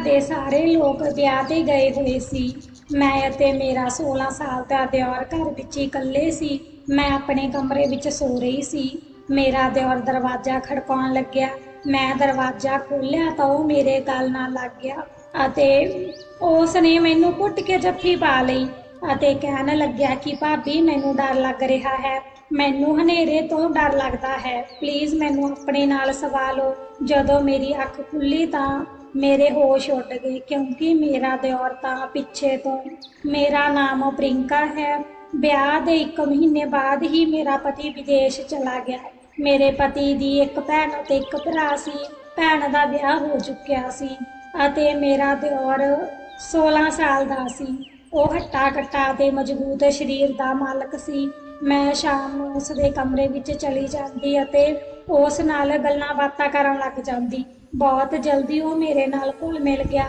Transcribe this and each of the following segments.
ਦੇ ਸਾਰੇ ਲੋਕ ਵਿਆਹ ਤੇ ਗਏ ਹੋਏ ਸੀ। ਮੈਂ ਅਤੇ ਮੇਰਾ 16 ਸਾਲ ਦਾ ਦਿਓਰ ਘਰ ਵਿੱਚ ਹੀ ਇਕੱਲੇ ਸੀ। ਮੈਂ ਆਪਣੇ ਕਮਰੇ ਵਿੱਚ ਸੋ ਰਹੀ ਸੀ। ਮੇਰਾ ਦਿਓਰ ਦਰਵਾਜ਼ਾ ਖੜਕਾਉਣ ਲੱਗਿਆ। ਮੈਂ ਦਰਵਾਜ਼ਾ ਖੋਲ੍ਹਿਆ ਤਾਂ ਉਹ ਮੇਰੇ ਗਲ ਨਾਲ ਲੱਗ ਗਿਆ ਅਤੇ ਉਸ ਨੇ ਮੈਨੂੰ ਘੁੱਟ ਕੇ ਜੱਫੀ ਪਾ ਲਈ ਅਤੇ ਕਹਿਣ ਲੱਗਿਆ ਕਿ ਭਾਬੀ, ਮੈਨੂੰ ਡਰ ਲੱਗ ਰਿਹਾ ਹੈ। ਮੈਨੂੰ ਹਨੇਰੇ ਤੋਂ ਡਰ ਲੱਗਦਾ ਹੈ। ਪਲੀਜ਼ ਮੈਨੂੰ ਆਪਣੇ ਨਾਲ ਸਵਾ ਲਓ। ਜਦੋਂ ਮੇਰੀ ਅੱਖ ਖੁੱਲੀ ਤਾਂ ਮੇਰੇ ਹੋਸ਼ ਉੱਡ ਗਏ ਕਿਉਂਕਿ ਮੇਰਾ ਦਿਓਰ ਤਾਂ ਪਿੱਛੇ ਤੋਂ ਮੇਰਾ ਨਾਮ ਪ੍ਰਿੰਕਾ ਹੈ। ਵਿਆਹ ਦੇ 1 ਮਹੀਨੇ ਬਾਅਦ ਹੀ ਮੇਰਾ ਪਤੀ ਵਿਦੇਸ਼ ਚਲਾ ਗਿਆ। ਮੇਰੇ ਪਤੀ ਦੀ ਇੱਕ ਭੈਣ ਅਤੇ ਇੱਕ ਭਰਾ ਸੀ। ਭੈਣ ਦਾ ਵਿਆਹ ਹੋ ਚੁੱਕਿਆ ਸੀ ਅਤੇ ਮੇਰਾ ਦਿਓਰ 16 ਸਾਲ ਦਾ ਸੀ। ਉਹ ਹੱਟਾ ਕੱਟਾ ਤੇ ਮਜ਼ਬੂਤ ਸਰੀਰ ਦਾ ਮਾਲਕ ਸੀ। ਮੈਂ ਸ਼ਾਮ ਨੂੰ ਉਸ ਦੇ ਕਮਰੇ ਵਿੱਚ ਚਲੀ ਜਾਂਦੀ ਅਤੇ ਉਸ ਨਾਲ ਗੱਲਾਂ ਬਾਤਾਂ ਕਰਨ ਲੱਗ ਜਾਂਦੀ। ਬਹੁਤ ਜਲਦੀ ਉਹ ਮੇਰੇ ਨਾਲ ਘੁਲ ਮਿਲ ਗਿਆ।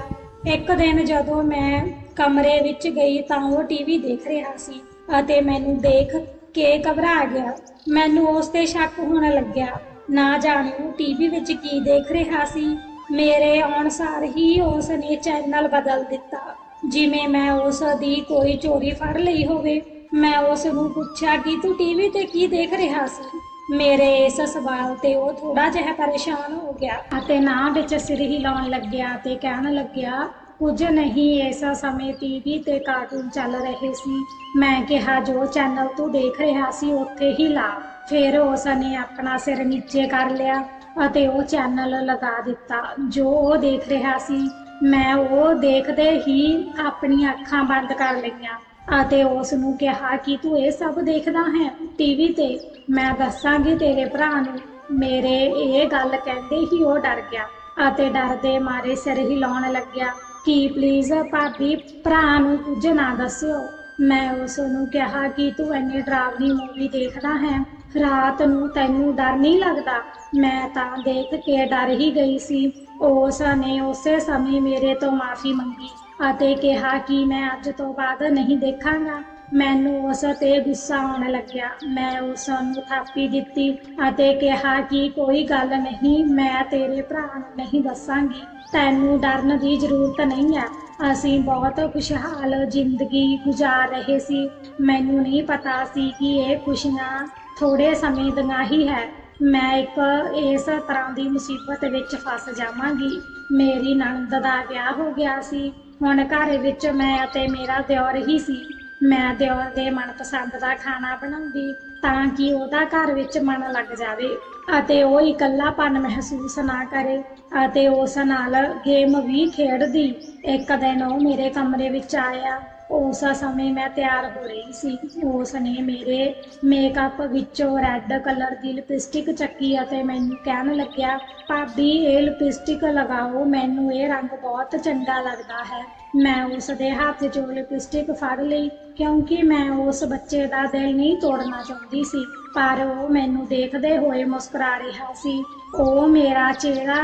ਇੱਕ ਦਿਨ ਜਦੋਂ ਮੈਂ ਕਮਰੇ ਵਿੱਚ ਗਈ ਤਾਂ ਉਹ ਟੀਵੀ ਦੇਖ ਰਿਹਾ ਸੀ ਅਤੇ ਮੈਨੂੰ ਦੇਖ ਕੇ ਘਬਰਾ ਗਿਆ। ਮੈਨੂੰ ਉਸ ਤੇ ਸ਼ੱਕ ਹੋਣ ਲੱਗਿਆ। ਨਾ ਜਾਣੇ ਉਹ ਟੀਵੀ ਵਿੱਚ ਕੀ ਦੇਖ ਰਿਹਾ ਸੀ। ਮੇਰੇ ਆਉਣ ਸਾਰ ਹੀ ਉਸ ਨੇ ਚੈਨਲ ਬਦਲ ਦਿੱਤਾ। ਜਿਵੇਂ ਮੈਂ ਉਸ ਦੀ ਕੋਈ ਚੋਰੀ ਫੜ ਲਈ ਹੋਵੇ, ਮੈਂ ਉਸ ਨੂੰ ਪੁੱਛਿਆ ਕਿ ਤੂੰ ਟੀਵੀ ਤੇ ਕੀ ਦੇਖ ਰਿਹਾ ਸੀ? ਮੇਰੇ ਇਸ ਸਵਾਲ ਤੇ ਉਹ ਥੋੜਾ ਜਿਹਾ ਪਰੇਸ਼ਾਨ ਹੋ ਗਿਆ ਅਤੇ ਨਾ ਵਿੱਚ ਸਿਰ ਹੀ ਲਾਉਣ ਲੱਗਿਆ ਤੇ ਕਹਿਣ ਲੱਗਿਆ, ਕੁਝ ਨਹੀਂ, ਇਸ ਸਮੇਂ ਟੀਵੀ ਤੇ ਕਾਰਟੂਨ ਚੱਲ ਰਹੇ ਸੀ। ਮੈਂ ਕਿਹਾ, ਜੋ ਚੈਨਲ ਤੂੰ ਦੇਖ ਰਿਹਾ ਸੀ, ਉੱਥੇ ਹੀ ਲਾ। ਫਿਰ ਉਸ ਨੇ ਆਪਣਾ ਸਿਰ ਨੀਚੇ ਕਰ ਲਿਆ ਅਤੇ ਉਹ ਚੈਨਲ ਲਗਾ ਦਿੱਤਾ। ਜੋ ਉਹ ਦੇਖ ਰਿਹਾ ਸੀ, ਮੈਂ ਉਹ ਦੇਖਦੇ ਹੀ ਆਪਣੀਆਂ ਅੱਖਾਂ ਬੰਦ ਕਰ ਲਈਆਂ। ਅਤੇ ਉਸ ਨੂੰ ਕਿਹਾ ਕਿ ਤੂੰ ਇਹ ਸਭ ਦੇਖਦਾ ਹੈ ਟੀਵੀ ਤੇ। ਮੈਂ ਦੱਸਾਂਗੀ ਤੇਰੇ ਭਰਾ ਨੂੰ। ਮੇਰੇ ਇਹ ਗੱਲ ਕਹਿੰਦੇ ਹੀ ਉਹ ਡਰ ਗਿਆ ਅਤੇ ਡਰ ਦੇ ਮਾਰੇ ਸਿਰ ਹਿਲਾਉਣ ਲੱਗਿਆ ਕਿ ਪਲੀਜ਼ ਭਾਬੀ, ਭਰਾ ਨੂੰ ਕੁਝ ਨਾ ਦੱਸਿਓ। ਮੈਂ ਉਸ ਨੂੰ ਕਿਹਾ ਕਿ ਤੂੰ ਇੰਨੀ ਡਰਾਵਨੀ ਮੂਵੀ ਦੇਖਦਾ ਹੈ। ਰਾਤ ਨੂੰ ਤੈਨੂੰ ਡਰ ਨਹੀਂ ਲੱਗਦਾ? ਮੈਂ ਤਾਂ ਦੇਖ ਕੇ ਡਰ ਹੀ ਗਈ ਸੀ। ਉਸ ਨੇ ਉਸੇ ਸਮੇਂ ਮੇਰੇ ਤੋਂ ਮਾਫੀ ਮੰਗੀ। ਅਤੇ ਕਿਹਾ ਕਿ ਮੈਂ ਅੱਜ ਤੋਂ ਬਾਅਦ ਨਹੀਂ ਦੇਖਾਂਗਾ। ਮੈਨੂੰ ਉਸ ਤੇ ਗੁੱਸਾ ਆਉਣ ਲੱਗਿਆ। ਮੈਂ ਉਸ ਨੂੰ ਥਾਪੀ ਦਿੱਤੀ ਅਤੇ ਕਿਹਾ ਕਿ ਕੋਈ ਗੱਲ ਨਹੀਂ, ਮੈਂ ਤੇਰੇ ਭਰਾ ਨੂੰ ਨਹੀਂ ਦੱਸਾਂਗੀ। ਤੈਨੂੰ ਡਰਨ ਦੀ ਜ਼ਰੂਰਤ ਨਹੀਂ ਹੈ। ਅਸੀਂ ਬਹੁਤ ਖੁਸ਼ਹਾਲ ਜ਼ਿੰਦਗੀ ਗੁਜ਼ਾਰ ਰਹੇ ਸੀ। ਮੈਨੂੰ ਨਹੀਂ ਪਤਾ ਸੀ ਕਿ ਇਹ ਖੁਸ਼ੀਆਂ ਥੋੜੇ ਸਮੇਂ ਦੀਆਂ ਹੀ ਹੈ। ਮੈਂ ਇੱਕ ਇਸ ਤਰ੍ਹਾਂ ਦੀ ਮੁਸੀਬਤ ਵਿੱਚ ਫਸ ਜਾਵਾਂਗੀ। ਮੇਰੀ ਨਣਦ ਦਾ ਵਿਆਹ ਹੋ ਗਿਆ ਸੀ। ਹੁਣ ਘਰ ਵਿੱਚ ਮੈਂ ਅਤੇ ਮੇਰਾ ਦਿਓਰ ਹੀ ਸੀ। ਮੈਂ ਦਿਓਰ ਦੇ ਮਨਪਸੰਦ ਦਾ ਖਾਣਾ ਬਣਾਉਂਦੀ ਤਾਂ ਕਿ ਉਹਦਾ ਘਰ ਵਿੱਚ ਮਨ ਲੱਗ ਜਾਵੇ ਅਤੇ ਉਹ ਇਕੱਲਾਪਨ ਮਹਿਸੂਸ ਨਾ ਕਰੇ ਅਤੇ ਉਸ ਨਾਲ ਗੇਮ ਵੀ ਖੇਡਦੀ। ਇੱਕ ਦਿਨ ਉਹ ਮੇਰੇ ਕਮਰੇ ਵਿੱਚ ਆਇਆ। ਉਸ ਸਮੇਂ ਮੈਂ ਤਿਆਰ ਹੋ ਰਹੀ ਸੀ। ਉਸ ਨੇ ਮੇਰੇ ਮੇਕਅਪ ਵਿੱਚੋਂ ਰੈੱਡ ਕਲਰ ਦੀ ਲਿਪਸਟਿਕ ਚੱਕੀ ਅਤੇ ਮੈਨੂੰ ਕਹਿਣ ਲੱਗਿਆ, ਭਾਬੀ, ਇਹ ਲਿਪਸਟਿਕ ਲਗਾਓ, ਮੈਨੂੰ ਇਹ ਰੰਗ ਬਹੁਤ ਚੰਗਾ ਲੱਗਦਾ ਹੈ। ਮੈਂ ਉਸ ਦੇ ਹੱਥ 'ਚੋਂ ਲਿਪਸਟਿਕ ਫੜ ਲਈ, ਕਿਉਂਕਿ ਮੈਂ ਉਸ ਬੱਚੇ ਦਾ ਦਿਲ ਨਹੀਂ ਤੋੜਨਾ ਚਾਹੁੰਦੀ ਸੀ, ਪਰ ਉਹ ਮੈਨੂੰ ਦੇਖਦੇ ਹੋਏ ਮੁਸਕਰਾ ਰਿਹਾ ਸੀ। ਉਹ ਮੇਰਾ ਚਿਹਰਾ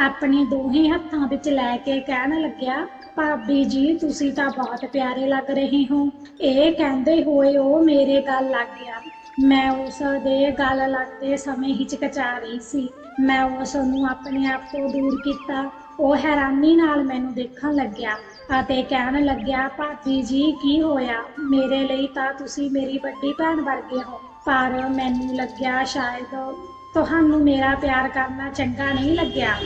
ਆਪਣੇ ਦੋਹੇ ਹੱਥਾਂ ਵਿੱਚ ਲੈ ਕੇ ਕਹਿਣ ਲੱਗਿਆ ਭਾਬੀ ਜੀ, ਤੁਸੀਂ ਤਾਂ ਬਹੁਤ ਪਿਆਰੇ ਲੱਗ ਰਹੇ ਹੋ। ਇਹ ਕਹਿੰਦੇ ਹੋਏ ਉਹ ਮੇਰੇ ਗੱਲ ਲੱਗ ਗਿਆ। ਮੈਂ ਉਸ ਦੇ ਗੱਲ ਲੱਗਦੇ ਸਮੇਂ ਹਿਚਕਚਾ ਰਹੀ ਸੀ। ਮੈਂ ਉਸ ਨੂੰ ਆਪਣੇ ਆਪ ਤੋਂ ਦੂਰ ਕੀਤਾ। ਉਹ ਹੈਰਾਨੀ ਨਾਲ ਮੈਨੂੰ ਦੇਖਣ ਲੱਗਿਆ ਅਤੇ ਕਹਿਣ ਲੱਗਿਆ, ਭਾਬੀ ਜੀ, ਕੀ ਹੋਇਆ? ਮੇਰੇ ਲਈ ਤਾਂ ਤੁਸੀਂ ਮੇਰੀ ਵੱਡੀ ਭੈਣ ਵਰਗੇ ਹੋ। ਪਰ ਮੈਨੂੰ ਲੱਗਿਆ ਸ਼ਾਇਦ ਤੁਹਾਨੂੰ ਮੇਰਾ ਪਿਆਰ ਕਰਨਾ ਚੰਗਾ ਨਹੀਂ ਲੱਗਿਆ।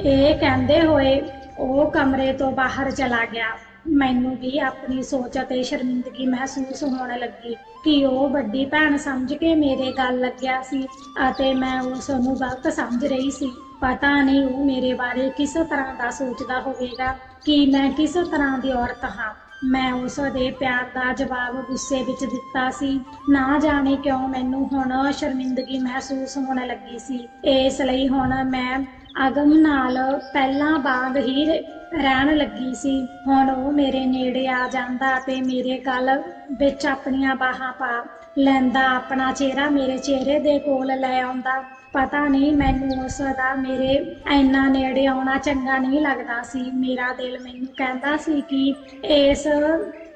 ਇਹ ਕਹਿੰਦੇ ਹੋਏ ਉਹ ਕਮਰੇ ਤੋਂ ਬਾਹਰ ਚਲਾ ਗਿਆ। ਮੈਨੂੰ ਵੀ ਆਪਣੀ ਸੋਚ ਅਤੇ ਸ਼ਰਮਿੰਦਗੀ ਮਹਿਸੂਸ ਹੋਣ ਲੱਗੀ ਕਿ ਉਹ ਵੱਡੀ ਭੈਣ ਸਮਝ ਕੇ ਮੇਰੇ ਗੱਲ ਲੱਗਿਆ ਸੀ ਅਤੇ ਮੈਂ ਉਸ ਨੂੰ ਗਲਤ ਸਮਝ ਰਹੀ ਸੀ। ਪਤਾ ਨਹੀਂ ਉਹ ਮੇਰੇ ਬਾਰੇ ਕਿਸ ਤਰ੍ਹਾਂ ਦਾ ਸੋਚਦਾ ਹੋਵੇਗਾ ਕਿ ਮੈਂ ਕਿਸ ਤਰ੍ਹਾਂ ਦੀ ਔਰਤ ਹਾਂ। ਮੈਂ ਉਸ ਦੇ ਪਿਆਰ ਦਾ ਜਵਾਬ ਗੁੱਸੇ ਵਿੱਚ ਦਿੱਤਾ ਸੀ। ਨਾ ਜਾਣੇ ਕਿਉਂ ਮੈਨੂੰ ਹੁਣ ਸ਼ਰਮਿੰਦਗੀ ਮਹਿਸੂਸ ਹੋਣ ਲੱਗੀ ਸੀ। ਇਸ ਲਈ ਹੁਣ ਮੈਂ ਅਗਮ ਨਾਲ ਪਹਿਲਾਂ ਵਾਂਗ ਹੀ ਰਹਿਣ ਲੱਗੀ ਸੀ। ਹੁਣ ਉਹ ਮੇਰੇ ਨੇੜੇ ਆ ਜਾਂਦਾ ਤੇ ਮੇਰੇ ਗਲ ਵਿੱਚ ਆਪਣੀਆਂ ਬਾਹਾਂ ਪਾ ਲੈਂਦਾ। ਆਪਣਾ ਚਿਹਰਾ ਮੇਰੇ ਚਿਹਰੇ ਦੇ ਕੋਲ ਲੈ ਆਉਂਦਾ। ਪਤਾ ਨਹੀਂ ਮੈਨੂੰ ਉਸ ਦਾ ਮੇਰੇ ਇੰਨਾ ਨੇੜੇ ਆਉਣਾ ਚੰਗਾ ਨਹੀਂ ਲੱਗਦਾ ਸੀ। ਮੇਰਾ ਦਿਲ ਮੈਨੂੰ ਕਹਿੰਦਾ ਸੀ ਕਿ ਇਸ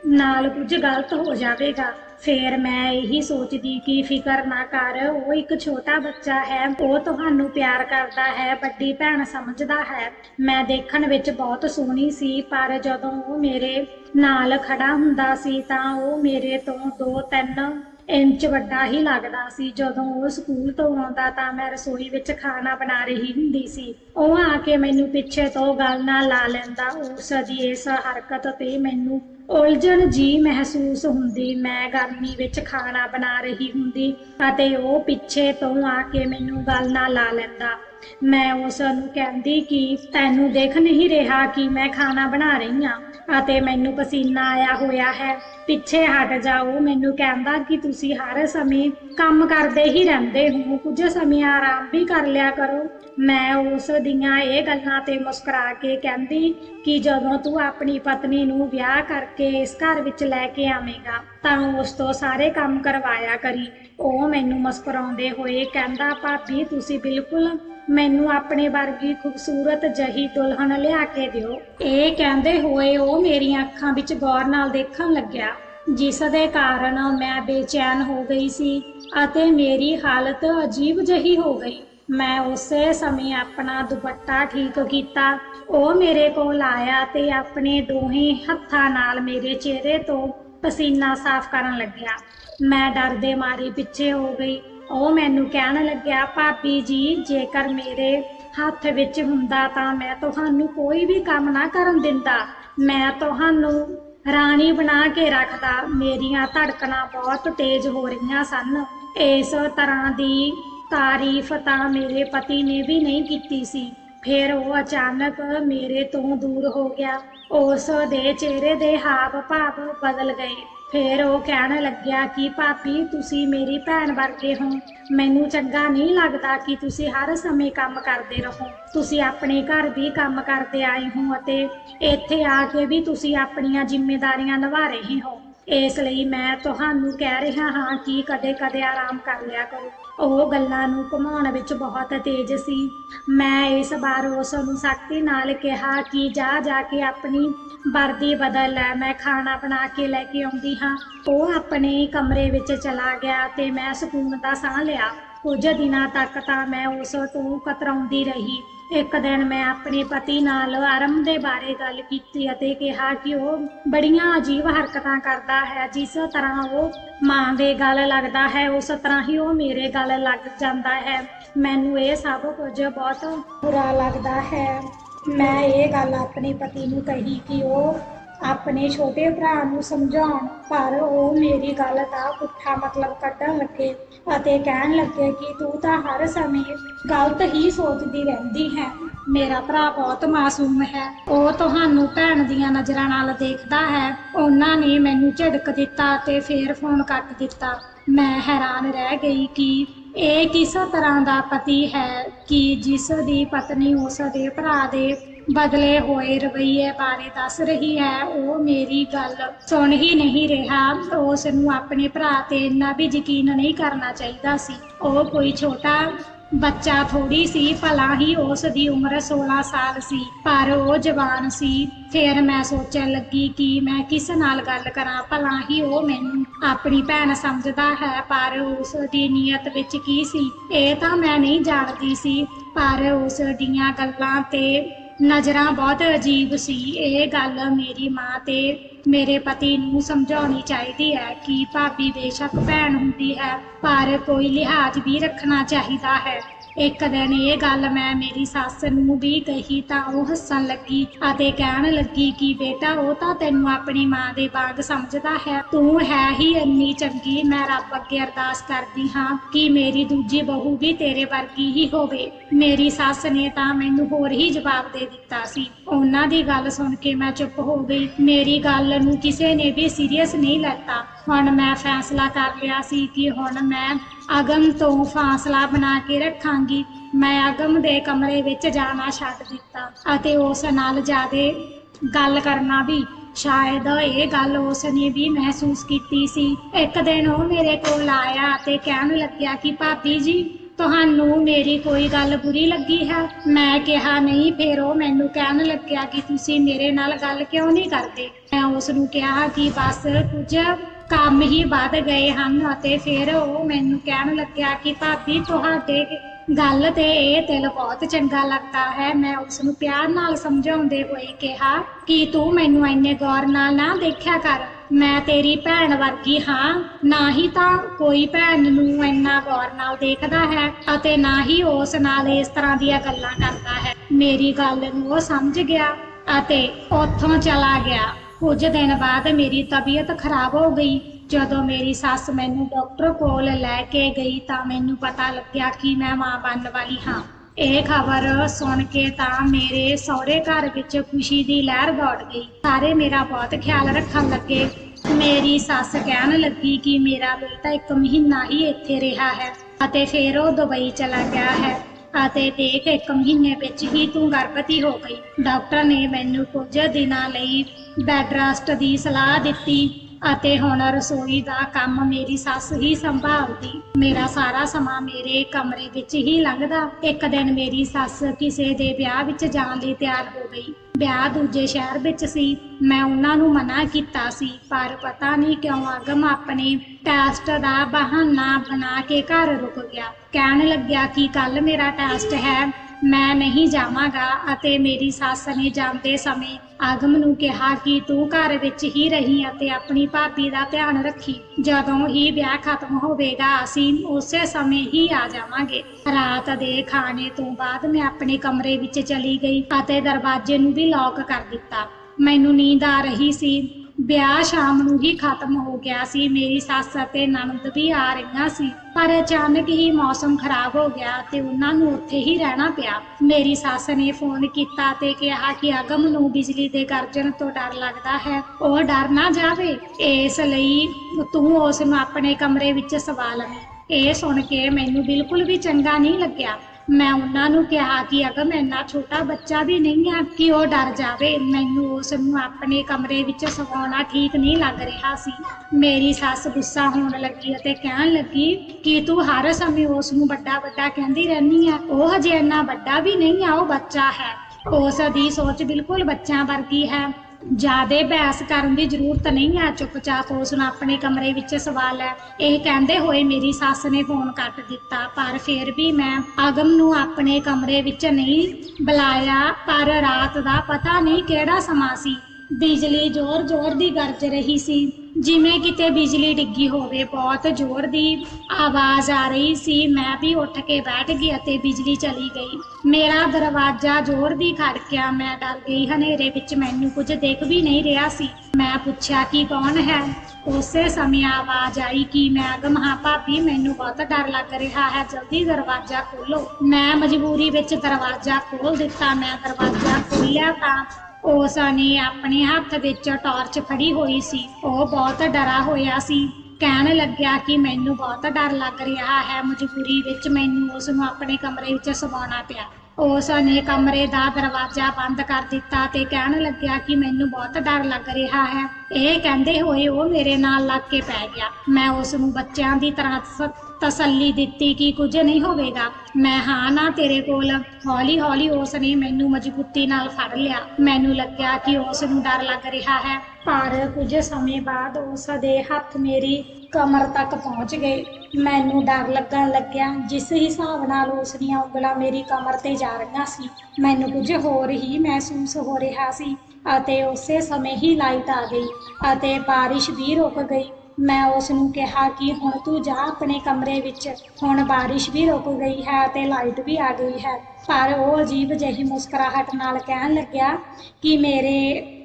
ਨਾਲ ਕੁਝ ਗਲਤ ਹੋ ਜਾਵੇਗਾ। ਫੇਰ ਮੈਂ ਇਹੀ ਸੋਚਦੀ ਕਿ ਫਿਕਰ ਨਾ ਕਰ, ਉਹ ਇੱਕ ਛੋਟਾ ਬੱਚਾ ਹੈ, ਉਹ ਤੁਹਾਨੂੰ ਪਿਆਰ ਕਰਦਾ ਹੈ, ਵੱਡੀ ਭੈਣ ਸਮਝਦਾ ਹੈ। ਮੈਂ ਦੇਖਣ ਵਿੱਚ ਬਹੁਤ ਸੋਹਣੀ ਸੀ, ਪਰ ਜਦੋਂ ਉਹ ਮੇਰੇ ਨਾਲ ਖੜਾ ਹੁੰਦਾ ਸੀ ਤਾਂ ਉਹ ਮੇਰੇ ਤੋਂ 2-3 ਇੰਚ ਵੱਡਾ ਹੀ ਲੱਗਦਾ ਸੀ। ਜਦੋਂ ਉਹ ਸਕੂਲ ਤੋਂ ਆਉਂਦਾ ਤਾਂ ਮੈਂ ਰਸੋਈ ਵਿੱਚ ਖਾਣਾ ਬਣਾ ਰਹੀ ਹੁੰਦੀ ਸੀ। ਉਹ ਆ ਕੇ ਮੈਨੂੰ ਪਿੱਛੇ ਤੋਂ ਗੱਲ ਨਾਲ ਲਾ ਲੈਂਦਾ। ਉਸ ਦੀ ਇਸ ਹਰਕਤ ਤੇ ਮੈਨੂੰ ਉਲਝਣ ਜੀ ਮਹਿਸੂਸ ਹੁੰਦੀ, ਮੈਂ ਗਰਮੀ ਵਿੱਚ ਖਾਣਾ ਬਣਾ ਰਹੀ ਹੁੰਦੀ ਅਤੇ ਉਹ ਪਿੱਛੇ ਤੋਂ ਆ ਕੇ ਮੈਨੂੰ ਗੱਲ ਨਾਲ ਲਾ ਲੈਂਦਾ। ਮੈਂ ਉਸ ਨੂੰ ਕਹਿੰਦੀ ਕਿ ਤੈਨੂੰ ਦੇਖ ਨਹੀਂ ਰਿਹਾ ਕਿ ਮੈਂ ਖਾਣਾ ਬਣਾ ਰਹੀ ਹਾਂ। ਅਤੇ ਮੈਨੂੰ ਪਸੀਨਾ ਆਇਆ ਹੋਇਆ ਹੈ। ਪਿੱਛੇ ਹਟ ਜਾਓ। ਮੈਨੂੰ ਕਹਿੰਦਾ ਕਿ ਤੁਸੀਂ ਹਰ ਸਮੇਂ ਕੰਮ ਕਰਦੇ ਹੀ ਰਹਿੰਦੇ ਹੋ। ਕੁਝ ਸਮੇਂ ਆਰਾਮ ਵੀ ਕਰ ਲਿਆ ਕਰੋ। ਮੈਂ ਉਸ ਦੀਆਂ ਇਹ ਗੱਲਾਂ ਤੇ ਮੁਸਕਰਾ ਕੇ ਕਹਿੰਦੀ ਕਿ ਜਦੋਂ ਤੂੰ ਆਪਣੀ ਪਤਨੀ ਨੂੰ ਵਿਆਹ ਕਰਕੇ ਇਸ ਘਰ ਵਿੱਚ ਲੈ ਕੇ ਆਵੇਂਗਾ, ਤਾਂ ਉਸ ਤੋਂ ਸਾਰੇ ਕੰਮ ਕਰਵਾਇਆ ਕਰੀ। ਉਹ ਮੈਨੂੰ ਮੁਸਕਰਾਉਂਦੇ ਹੋਏ ਕਹਿੰਦਾ, ਭਾਬੀ, ਤੁਸੀਂ ਬਿਲਕੁਲ ਮੈਨੂੰ ਆਪਣੇ ਵਰਗੀ ਖੂਬਸੂਰਤ ਜਹੀ ਦੁਲਹਨ ਲਿਆ ਕੇ ਦਿਓ। ਇਹ ਕਹਿੰਦੇ ਹੋਏ ਉਹ ਮੇਰੀਆਂ ਅੱਖਾਂ ਵਿੱਚ ਗੌਰ ਨਾਲ ਦੇਖਣ ਲੱਗਿਆ। ਜਿਸ ਦੇ ਕਾਰਨ ਮੈਂ ਬੇਚੈਨ ਹੋ ਗਈ ਸੀ ਅਤੇ ਮੇਰੀ ਹਾਲਤ ਅਜੀਬ ਜਹੀ ਹੋ ਗਈ। ਮੈਂ ਉਸੇ ਸਮੇਂ ਆਪਣਾ ਦੁਪੱਟਾ ਠੀਕ ਕੀਤਾ। ਉਹ ਮੇਰੇ ਕੋਲ ਆਇਆ ਤੇ ਆਪਣੇ ਦੋਹੇ ਹੱਥਾਂ ਨਾਲ ਮੇਰੇ ਚਿਹਰੇ ਤੋਂ ਪਸੀਨਾ ਸਾਫ਼ ਕਰਨ ਲੱਗਿਆ। ਮੈਂ ਡਰ ਦੇ ਮਾਰੀ ਪਿੱਛੇ ਹੋ ਗਈ। ਉਹ ਮੈਨੂੰ ਕਹਿਣ ਲੱਗਿਆ, ਭਾਬੀ ਜੀ, ਜੇਕਰ ਮੇਰੇ ਹੱਥ ਵਿੱਚ ਹੁੰਦਾ ਤਾਂ ਮੈਂ ਤੁਹਾਨੂੰ ਕੋਈ ਵੀ ਕੰਮ ਨਾ ਕਰਨ ਦਿੰਦਾ। ਮੈਂ ਤੁਹਾਨੂੰ ਰਾਣੀ ਬਣਾ ਕੇ ਰੱਖਦਾ। ਮੇਰੀਆਂ ਧੜਕਣਾਂ ਬਹੁਤ ਤੇਜ਼ ਹੋ ਰਹੀਆਂ ਸਨ। ਇਸ ਤਰ੍ਹਾਂ ਦੀ ਤਾਰੀਫ ਤਾਂ ਮੇਰੇ ਪਤੀ ਨੇ ਵੀ ਨਹੀਂ ਕੀਤੀ ਸੀ। ਫਿਰ ਉਹ ਅਚਾਨਕ ਮੇਰੇ ਤੋਂ ਦੂਰ ਹੋ ਗਿਆ। ਉਸ ਦੇ ਚਿਹਰੇ ਦੇ ਹਾਵ ਭਾਵ ਬਦਲ ਗਏ। ਫਿਰ ਉਹ ਕਹਿਣ ਲੱਗਿਆ ਕਿ ਭਾਬੀ, ਤੁਸੀਂ ਮੇਰੀ ਭੈਣ ਵਰਗੇ ਹੋ। ਮੈਨੂੰ ਚੰਗਾ ਨਹੀਂ ਲੱਗਦਾ ਕਿ ਤੁਸੀਂ ਹਰ ਸਮੇਂ ਕੰਮ ਕਰਦੇ ਰਹੋ। ਤੁਸੀਂ ਆਪਣੇ ਘਰ ਵੀ ਕੰਮ ਕਰਦੇ ਆਏ ਹੋ ਅਤੇ ਇੱਥੇ ਆ ਕੇ ਵੀ ਤੁਸੀਂ ਆਪਣੀਆਂ ਜ਼ਿੰਮੇਵਾਰੀਆਂ ਨਿਭਾ ਰਹੇ ਹੋ। ਇਸ ਲਈ ਮੈਂ ਤੁਹਾਨੂੰ ਕਹਿ ਰਿਹਾ ਹਾਂ ਕਿ ਕਦੇ-ਕਦੇ ਆਰਾਮ ਕਰ ਲਿਆ ਕਰੋ। ਉਹ ਗੱਲਾਂ ਨੂੰ ਘੁਮਾਉਣ ਵਿੱਚ ਬਹੁਤ ਤੇਜ਼ ਸੀ। ਮੈਂ ਇਸ ਵਾਰ ਉਸ ਨੂੰ ਸਖਤੀ ਨਾਲ ਕਿਹਾ ਕਿ ਜਾ ਜਾ ਕੇ ਆਪਣੀ ਵਰਦੀ ਬਦਲ ਲੈ। ਮੈਂ ਖਾਣਾ ਬਣਾ ਕੇ ਲੈ ਕੇ ਆਉਂਦੀ ਹਾਂ। ਉਹ ਆਪਣੇ ਕਮਰੇ ਵਿੱਚ ਚਲਾ ਗਿਆ ਤੇ ਮੈਂ ਸਕੂਨ ਦਾ ਸਾਹ ਲਿਆ। ਕੁਝ ਦਿਨਾਂ ਤੱਕ ਤਾਂ ਮੈਂ ਉਸ ਤੋਂ ਕਤਰਾਉਂਦੀ ਰਹੀ। ਇੱਕ ਦਿਨ ਮੈਂ ਆਪਣੇ ਪਤੀ ਨਾਲ ਆਰਮ ਦੇ ਬਾਰੇ ਗੱਲ ਕੀਤੀ ਅਤੇ ਕਿਹਾ ਕਿ ਉਹ ਬੜੀਆਂ ਅਜੀਬ ਹਰਕਤਾਂ ਕਰਦਾ ਹੈ, ਜਿਸ ਤਰ੍ਹਾਂ ਉਹ ਮਾਂ ਦੇ ਗੱਲ ਲੱਗਦਾ ਹੈ, ਉਸ ਤਰ੍ਹਾਂ ਹੀ ਉਹ ਮੇਰੇ ਗੱਲ ਲੱਗ ਜਾਂਦਾ ਹੈ। ਮੈਨੂੰ ਇਹ ਸਭ ਕੁਝ ਬਹੁਤ ਬੁਰਾ ਲੱਗਦਾ ਹੈ। ਮੈਂ ਇਹ ਗੱਲ ਆਪਣੇ ਪਤੀ ਨੂੰ ਕਹੀ ਕਿ ਉਹ ਆਪਣੇ ਛੋਟੇ ਭਰਾ ਨੂੰ ਸਮਝਾਉਣ, ਪਰ ਉਹ ਮੇਰੀ ਗੱਲ ਦਾ ਪੁੱਠਾ ਮਤਲਬ ਕੱਢਣ ਲੱਗੇ ਅਤੇ ਕਹਿਣ ਲੱਗੇ ਕਿ ਤੂੰ ਤਾਂ ਹਰ ਸਮੇਂ ਗਲਤ ਹੀ ਸੋਚਦੀ ਰਹਿੰਦੀ ਹੈ। ਮੇਰਾ ਭਰਾ ਬਹੁਤ ਮਾਸੂਮ ਹੈ। ਉਹ ਤੁਹਾਨੂੰ ਭੈਣ ਦੀਆਂ ਨਜ਼ਰਾਂ ਨਾਲ ਦੇਖਦਾ ਹੈ। ਉਹਨਾਂ ਨੇ ਮੈਨੂੰ ਝਿੜਕ ਦਿੱਤਾ ਤੇ ਫੇਰ ਫੋਨ ਕੱਟ ਦਿੱਤਾ। ਮੈਂ ਹੈਰਾਨ ਰਹਿ ਗਈ ਕਿ ਇਹ ਕਿਸ ਤਰ੍ਹਾਂ ਦਾ ਪਤੀ ਹੈ ਕਿ ਜਿਸ ਦੀ ਪਤਨੀ ਉਸ ਦੇ ਭਰਾ ਦੇ ਬਦਲੇ ਹੋਏ ਰਵੱਈਏ ਬਾਰੇ ਦੱਸ ਰਹੀ ਹੈ। ਉਹ ਮੇਰੀ ਗੱਲ ਸੁਣ ਹੀ ਨਹੀਂ ਰਿਹਾ। ਉਸ ਨੂੰ ਆਪਣੇ ਭਰਾ ਤੇ ਇੰਨਾ ਵੀ ਯਕੀਨ ਨਹੀਂ ਕਰਨਾ ਚਾਹੀਦਾ ਸੀ। ਉਹ ਕੋਈ ਛੋਟਾ ਬੱਚਾ ਥੋੜੀ ਸੀ, ਭਲਾ ਹੀ ਉਸ ਦੀ ਉਮਰ 16 ਸਾਲ ਸੀ। ਪਰ ਉਹ ਜਵਾਨ ਸੀ। ਫਿਰ ਮੈਂ ਸੋਚਣ ਲੱਗੀ ਕਿ ਮੈਂ ਕਿਸ ਨਾਲ ਗੱਲ ਕਰਾਂ? ਭਲਾ ਹੀ ਉਹ ਮੈਨੂੰ ਆਪਣੀ ਭੈਣ ਸਮਝਦਾ ਹੈ, ਪਰ ਉਸ ਦੀ ਨੀਅਤ ਵਿੱਚ ਕੀ ਸੀ? ਇਹ ਤਾਂ ਮੈਂ ਨਹੀਂ ਜਾਣਦੀ ਸੀ, ਪਰ ਉਸ ਦੀਆਂ ਗੱਲਾਂ ਤੇ ਨਜ਼ਰਾਂ ਬਹੁਤ ਅਜੀਬ ਸੀ। ਇਹ ਗੱਲ ਮੇਰੀ ਮਾਂ ਤੇ ਮੇਰੇ ਪਤੀ ਨੂੰ ਸਮਝਾਉਣੀ ਚਾਹੀਦੀ ਹੈ ਕਿ ਭਾਬੀ ਬੇਸ਼ੱਕ ਭੈਣ ਹੁੰਦੀ ਹੈ, ਪਰ ਕੋਈ ਲਿਹਾਜ਼ ਵੀ ਰੱਖਣਾ ਚਾਹੀਦਾ ਹੈ। ਇੱਕ ਦਿਨ ਇਹ ਗੱਲ ਮੈਂ ਮੇਰੀ ਸੱਸ ਨੂੰ ਵੀ ਕਹੀ ਤਾਂ ਉਹ ਹੱਸਣ ਲੱਗੀ ਅਤੇ ਕਹਿਣ ਲੱਗੀ ਕਿ ਬੇਟਾ, ਉਹ ਤਾਂ ਤੈਨੂੰ ਆਪਣੀ ਮਾਂ ਦੇ ਵਾਂਗ ਸਮਝਦਾ ਹੈ। ਤੂੰ ਹੈ ਹੀ ਇੰਨੀ ਚੰਗੀ, ਮੈਂ ਰੱਬ ਅੱਗੇ ਅਰਦਾਸ ਕਰਦੀ ਹਾਂ ਕਿ ਮੇਰੀ ਦੂਜੀ ਬਹੂ ਵੀ ਤੇਰੇ ਵਰਗੀ ਹੀ ਹੋਵੇ। ਮੇਰੀ ਸੱਸ ਨੇ ਤਾਂ ਮੈਨੂੰ ਹੋਰ ਹੀ ਜਵਾਬ ਦੇ ਦਿੱਤਾ ਸੀ। ਉਹਨਾਂ ਦੀ ਗੱਲ ਸੁਣ ਕੇ ਮੈਂ ਚੁੱਪ ਹੋ ਗਈ। ਮੇਰੀ ਗੱਲ ਨੂੰ ਕਿਸੇ ਨੇ ਵੀ ਸੀਰੀਅਸ ਨਹੀਂ ਲੈਤਾ। ਹੁਣ ਮੈਂ ਫੈਸਲਾ ਕਰ ਲਿਆ ਸੀ ਕਿ ਹੁਣ ਮੈਂ ਅਗਮ ਤੋਂ ਫਾਸਲਾ ਬਣਾ ਕੇ ਰੱਖਾਂਗੀ। ਮੈਂ ਅਗਮ ਦੇ ਕਮਰੇ ਵਿੱਚ ਜਾਣਾ ਛੱਡ ਦਿੱਤਾ ਅਤੇ ਉਸ ਨਾਲ ਜ਼ਿਆਦੇ ਗੱਲ ਕਰਨਾ ਵੀ। ਸ਼ਾਇਦ ਇਹ ਗੱਲ ਉਸ ਨੇ ਵੀ ਮਹਿਸੂਸ ਕੀਤੀ ਸੀ। ਇੱਕ ਦਿਨ ਉਹ ਮੇਰੇ ਕੋਲ ਆਇਆ ਅਤੇ ਕਹਿਣ ਲੱਗਿਆ ਕਿ, ਭਾਬੀ ਜੀ, ਤੁਹਾਨੂੰ ਮੇਰੀ ਕੋਈ ਗੱਲ ਬੁਰੀ ਲੱਗੀ ਹੈ? ਮੈਂ ਕਿਹਾ, ਨਹੀਂ, ਫਿਰ ਉਹ ਮੈਨੂੰ ਕਹਿਣ ਲੱਗਿਆ ਕਿ ਤੁਸੀਂ ਮੇਰੇ ਨਾਲ ਗੱਲ ਕਿਉਂ ਨਹੀਂ ਕਰਦੇ? ਮੈਂ ਉਸ ਨੂੰ ਕਿਹਾ ਕਿ, ਬਸ ਕੁਝ ਕੰਮ ਹੀ ਵੱਧ ਗਏ ਹਨ ਅਤੇ ਫਿਰ ਉਹ ਮੈਨੂੰ ਕਹਿਣ ਲੱਗਿਆ ਕਿ ਭਾਬੀ, ਤੁਹਾਡੇ ਗੱਲ ਤੇ ਇਹ ਦਿਲ ਬਹੁਤ ਚੰਗਾ ਲੱਗਦਾ ਹੈ। ਮੈਂ ਉਸ ਨੂੰ ਪਿਆਰ ਨਾਲ ਸਮਝਾਉਂਦੇ ਹੋਏ ਕਿਹਾ ਕਿ ਤੂੰ ਮੈਨੂੰ ਇੰਨੇ ਗੌਰ ਨਾਲ ਨਾ ਦੇਖਿਆ ਕਰ। ਮੈਂ ਤੇਰੀ ਭੈਣ ਵਰਗੀ ਹਾਂ। ਨਾ ਹੀ ਤਾਂ ਕੋਈ ਭੈਣ ਨੂੰ ਇੰਨਾ ਗੌਰ ਨਾਲ ਦੇਖਦਾ ਹੈ ਅਤੇ ਨਾ ਹੀ ਉਸ ਨਾਲ ਇਸ ਤਰ੍ਹਾਂ ਦੀਆਂ ਗੱਲਾਂ ਕਰਦਾ ਹੈ। ਮੇਰੀ ਗੱਲ ਨੂੰ ਉਹ ਸਮਝ ਗਿਆ ਅਤੇ ਉੱਥੋਂ ਚਲਾ ਗਿਆ। ਕੁਝ ਦਿਨ ਬਾਅਦ ਮੇਰੀ ਤਬੀਅਤ ਖਰਾਬ ਹੋ ਗਈ। ਜਦੋਂ ਮੇਰੀ ਸੱਸ ਮੈਨੂੰ ਡਾਕਟਰ ਕੋਲ ਲੈ ਕੇ ਗਈ ਤਾਂ ਮੈਨੂੰ ਪਤਾ ਲੱਗਿਆ ਕਿ ਮੈਂ ਮਾਂ ਬਣਨ ਵਾਲੀ ਹਾਂ। ਇਹ ਖਬਰ ਸੁਣ ਕੇ ਤਾਂ ਮੇਰੇ ਸਹੁਰੇ ਘਰ ਵਿੱਚ ਖੁਸ਼ੀ ਦੀ ਲਹਿਰ ਦੌੜ ਗਈ। ਸਾਰੇ ਮੇਰਾ ਬਹੁਤ ਖਿਆਲ ਰੱਖਣ ਲੱਗੇ। ਮੇਰੀ ਸੱਸ ਕਹਿਣ ਲੱਗੀ ਕਿ ਮੇਰਾ ਬੇਟਾ ਇੱਕ ਮਹੀਨਾ ਹੀ ਇੱਥੇ ਰਿਹਾ ਹੈ ਅਤੇ ਫਿਰ ਉਹ ਦੁਬਈ ਚਲਾ ਗਿਆ ਹੈ ਅਤੇ ਦੇਖ ਇੱਕ ਮਹੀਨੇ ਵਿੱਚ ਹੀ ਤੂੰ ਗਰਭਵਤੀ ਹੋ ਗਈ। ਡਾਕਟਰ ਨੇ ਮੈਨੂੰ ਕੁਝ ਦਿਨਾਂ ਲਈ ਬੈੱਡ ਰੈਸਟ ਦੀ ਸਲਾਹ ਦਿੱਤੀ ਅਤੇ ਹੁਣ ਰਸੋਈ ਦਾ ਕੰਮ ਮੇਰੀ ਸੱਸ ਹੀ ਸੰਭਾਲਦੀ। ਮੇਰਾ ਸਾਰਾ ਸਮਾਂ ਮੇਰੇ ਕਮਰੇ ਵਿੱਚ ਹੀ ਲੰਘਦਾ। ਇੱਕ ਦਿਨ ਮੇਰੀ ਸੱਸ ਕਿਸੇ ਦੇ ਵਿਆਹ ਵਿੱਚ ਜਾਣ ਲਈ ਤਿਆਰ ਹੋ ਗਈ। ਵਿਆਹ ਦੂਜੇ ਸ਼ਹਿਰ ਵਿੱਚ ਸੀ। ਮੈਂ ਉਹਨਾਂ ਨੂੰ ਮਨਾ ਕੀਤਾ ਸੀ, ਪਰ ਪਤਾ ਨਹੀਂ ਕਿਉਂ ਅਗਮ ਆਪਣੇ ਟੈਸਟ ਦਾ ਬਹਾਨਾ ਬਣਾ ਕੇ ਘਰ ਰੁਕ ਗਿਆ। ਕਹਿਣ ਲੱਗਿਆ ਕਿ ਕੱਲ ਮੇਰਾ ਟੈਸਟ ਹੈ। ਮੈਂ ਨਹੀਂ ਜਾਵਾਂਗਾ ਅਤੇ ਮੇਰੀ ਸੱਸ ਨੇ ਜਾਂਦੇ ਸਮੇਂ ਆਗਮ ਨੂੰ ਕਿਹਾ ਕਿ ਤੂੰ ਘਰ ਵਿੱਚ ਹੀ ਰਹੀ ਅਤੇ ਆਪਣੀ ਭਾਬੀ ਦਾ ਧਿਆਨ ਰੱਖੀ। ਜਦੋਂ ਹੀ ਵਿਆਹ ਖਤਮ ਹੋਵੇਗਾ, ਅਸੀਂ ਉਸੇ ਸਮੇਂ ਹੀ ਆ ਜਾਵਾਂਗੇ। ਰਾਤ ਦੇ ਖਾਣੇ ਤੋਂ ਬਾਅਦ ਮੈਂ ਆਪਣੇ ਕਮਰੇ ਵਿੱਚ ਚਲੀ ਗਈ ਅਤੇ ਦਰਵਾਜ਼ੇ ਨੂੰ ਵੀ ਲੌਕ ਕਰ ਦਿੱਤਾ। ਮੈਨੂੰ ਨੀਂਦ ਆ ਰਹੀ ਸੀ। ਵਿਆਹ ਸ਼ਾਮ ਨੂੰ ਹੀ ਖਤਮ ਹੋ ਗਿਆ ਸੀ। ਮੇਰੀ ਸੱਸ ਅਤੇ ਨਣਦ ਵੀ ਆ ਰਹੀਆਂ ਸੀ। ਪਰ ਅਚਾਨਕ ਹੀ ਮੌਸਮ ਖਰਾਬ ਹੋ ਗਿਆ ਤੇ ਉਹਨਾਂ ਨੂੰ ਉੱਥੇ ਹੀ ਰਹਿਣਾ ਪਿਆ। ਮੇਰੀ ਸੱਸ ਨੇ ਫੋਨ ਕੀਤਾ ਤੇ ਕਿਹਾ ਕਿ ਅਗਮ ਨੂੰ ਬਿਜਲੀ ਦੇ ਗਰਜਣ ਤੋਂ ਡਰ ਲੱਗਦਾ ਹੈ। ਉਹ ਡਰ ਨਾ ਜਾਵੇ। ਇਸ ਲਈ ਤੂੰ ਉਸ ਨੂੰ ਆਪਣੇ ਕਮਰੇ ਵਿੱਚ ਸਵਾ ਲਵੇਂ ਇਹ ਸੁਣ ਕੇ ਮੈਨੂੰ ਬਿਲਕੁਲ ਵੀ ਚੰਗਾ ਨਹੀਂ ਲੱਗਿਆ। ਮੈਂ ਉਹਨਾਂ ਨੂੰ ਕਿਹਾ ਕਿ ਅਗਰ ਮੈਂ ਇੰਨਾ ਛੋਟਾ ਬੱਚਾ ਵੀ ਨਹੀਂ ਹੈ ਕਿ ਉਹ ਡਰ ਜਾਵੇ, ਮੈਨੂੰ ਉਸ ਨੂੰ ਆਪਣੇ ਕਮਰੇ ਵਿੱਚ ਸਵਾਉਣਾ ਠੀਕ ਨਹੀਂ ਲੱਗ ਰਿਹਾ ਸੀ। ਮੇਰੀ ਸੱਸ ਗੁੱਸਾ ਹੋਣ ਲੱਗੀ ਅਤੇ ਕਹਿਣ ਲੱਗੀ ਕਿ ਤੂੰ ਹਰ ਸਮੇਂ ਉਸ ਨੂੰ ਵੱਡਾ ਵੱਡਾ ਕਹਿੰਦੀ ਰਹਿੰਦੀ ਹੈ ਉਹ ਹਜੇ ਇੰਨਾ ਵੱਡਾ ਵੀ ਨਹੀਂ ਆ, ਉਹ ਬੱਚਾ ਹੈ। ਉਸ ਦੀ ਸੋਚ ਬਿਲਕੁਲ ਬੱਚਿਆਂ ਵਰਗੀ ਹੈ। ਜਿਆਦੇ ਬਹਿਸ ਕਰਨ ਦੀ ਜ਼ਰੂਰਤ ਨਹੀਂ ਹੈ, ਚੁੱਪਚਾਪ ਉਸ ਨੂੰ ਆਪਣੇ ਕਮਰੇ ਵਿੱਚ ਸਵਾਲ ਹੈ ਇਹ ਕਹਿੰਦੇ ਹੋਏ ਮੇਰੀ ਸੱਸ ਨੇ ਫੋਨ ਕੱਟ ਦਿੱਤਾ, ਪਰ ਫਿਰ ਵੀ ਮੈਂ ਅਗਮ ਨੂੰ ਆਪਣੇ ਕਮਰੇ ਵਿੱਚ ਨਹੀਂ ਬੁਲਾਇਆ, ਪਰ ਰਾਤ ਦਾ ਪਤਾ ਨਹੀਂ ਕਿਹੜਾ ਸਮਾਂ ਸੀ। ਬਿਜਲੀ ਜ਼ੋਰ-ਜ਼ੋਰ ਦੀ ਗਰਜ ਰਹੀ ਸੀ। ਜਿਵੇਂ ਕਿਤੇ ਬਿਜਲੀ ਡਿੱਗੀ ਹੋਵੇ, ਬਹੁਤ ਜ਼ੋਰ ਦੀ ਆਵਾਜ਼ ਆ ਰਹੀ ਸੀ, ਮੈਂ ਵੀ ਉੱਠ ਕੇ ਬੈਠ ਗਈ ਅਤੇ ਬਿਜਲੀ ਚਲੀ ਗਈ। ਮੇਰਾ ਦਰਵਾਜ਼ਾ ਜ਼ੋਰ ਦੀ ਖੜਕਿਆ, ਮੈਂ ਡਰ ਗਈ, ਹਨੇਰੇ ਵਿੱਚ ਮੈਨੂੰ ਕੁਝ ਦਿਖ ਵੀ ਨਹੀਂ ਰਿਹਾ ਸੀ। ਮੈਂ ਪੁੱਛਿਆ, ਕਿ ਕੌਣ ਹੈ? ਉਸੇ ਸਮੇਂ ਆਵਾਜ਼ ਆਈ ਕਿ ਮੈਂ ਅਗਮ ਭਾਬੀ, ਮੈਨੂੰ ਬਹੁਤ ਡਰ ਲੱਗ ਰਿਹਾ ਹੈ, ਜਲਦੀ ਦਰਵਾਜ਼ਾ ਖੋਲੋ ਮੈਂ ਮਜਬੂਰੀ ਵਿੱਚ ਦਰਵਾਜ਼ਾ ਖੋਲ ਦਿੱਤਾ, ਮੈਂ ਦਰਵਾਜ਼ਾ ਖੋਲ੍ਹਿਆ ਤਾਂ ਉਸ ਨੇ ਆਪਣੇ ਹੱਥ ਵਿੱਚ ਟਾਰਚ ਫੜੀ ਹੋਈ ਸੀ। ਉਹ ਬਹੁਤ ਡਰਾ ਹੋਇਆ ਸੀ। ਕਹਿਣ ਲੱਗਿਆ ਕਿ ਮੈਨੂੰ ਬਹੁਤ ਡਰ ਲੱਗ ਰਿਹਾ ਹੈ। ਮਜਬੂਰੀ ਵਿੱਚ ਮੈਨੂੰ ਉਸ ਨੂੰ ਆਪਣੇ ਕਮਰੇ ਵਿੱਚ ਸਵਾਉਣਾ ਪਿਆ। ਉਸ ਨੇ ਕਮਰੇ ਦਾ ਦਰਵਾਜ਼ਾ ਬੰਦ ਕਰ ਦਿੱਤਾ ਤੇ ਕਹਿਣ ਲੱਗਿਆ ਕਿ ਮੈਨੂੰ ਬਹੁਤ ਡਰ ਲੱਗ ਰਿਹਾ ਹੈ। ਇਹ ਕਹਿੰਦੇ ਹੋਏ ਉਹ ਮੇਰੇ ਨਾਲ ਲੱਗ ਕੇ ਪੈ ਗਿਆ। ਮੈਂ ਉਸ ਨੂੰ ਬੱਚਿਆਂ ਦੀ ਤਰ੍ਹਾਂ ਤਸੱਲੀ ਦਿੱਤੀ ਕਿ ਕੁਝ ਨਹੀਂ ਹੋਵੇਗਾ। ਮੈਂ ਹਾਂ ਨਾ ਤੇਰੇ ਕੋਲ। ਹੌਲੀ ਹੌਲੀ ਉਸ ਨੇ ਮੈਨੂੰ ਮਜ਼ਬੂਤੀ ਨਾਲ ਫੜ ਲਿਆ। ਮੈਨੂੰ ਲੱਗਿਆ ਕਿ ਉਸ ਨੂੰ ਡਰ ਲੱਗ ਰਿਹਾ ਹੈ। ਪਰ ਕੁਝ ਸਮੇਂ ਬਾਅਦ ਉਸ ਦੇ ਹੱਥ ਮੇਰੀ ਕਮਰ ਤੱਕ ਪਹੁੰਚ ਗਏ। ਮੈਨੂੰ ਡਰ ਲੱਗਣ ਲੱਗਿਆ। ਜਿਸ ਹਿਸਾਬ ਨਾਲ ਉਸ ਦੀਆਂ ਉਂਗਲਾਂ ਮੇਰੀ ਕਮਰ ਤੇ ਜਾ ਰਹੀਆਂ ਸੀ, ਮੈਨੂੰ ਕੁਝ ਹੋਰ ਹੀ ਮਹਿਸੂਸ ਹੋ ਰਿਹਾ ਸੀ ਅਤੇ ਉਸੇ ਸਮੇਂ ਹੀ ਲਾਈਟ ਆ ਗਈ ਅਤੇ ਬਾਰਿਸ਼ ਵੀ ਰੁਕ ਗਈ। ਮੈਂ ਉਸ ਨੂੰ ਕਿਹਾ ਕਿ ਹੁਣ ਤੂੰ ਜਾ ਆਪਣੇ ਕਮਰੇ ਵਿੱਚ। ਹੁਣ ਬਾਰਿਸ਼ ਵੀ ਰੁਕ ਗਈ ਹੈ ਅਤੇ ਲਾਈਟ ਵੀ ਆ ਗਈ ਹੈ। ਪਰ ਉਹ ਅਜੀਬ ਜਿਹੀ ਮੁਸਕਰਾਹਟ ਨਾਲ ਕਹਿਣ ਲੱਗਿਆ ਕਿ ਮੇਰੇ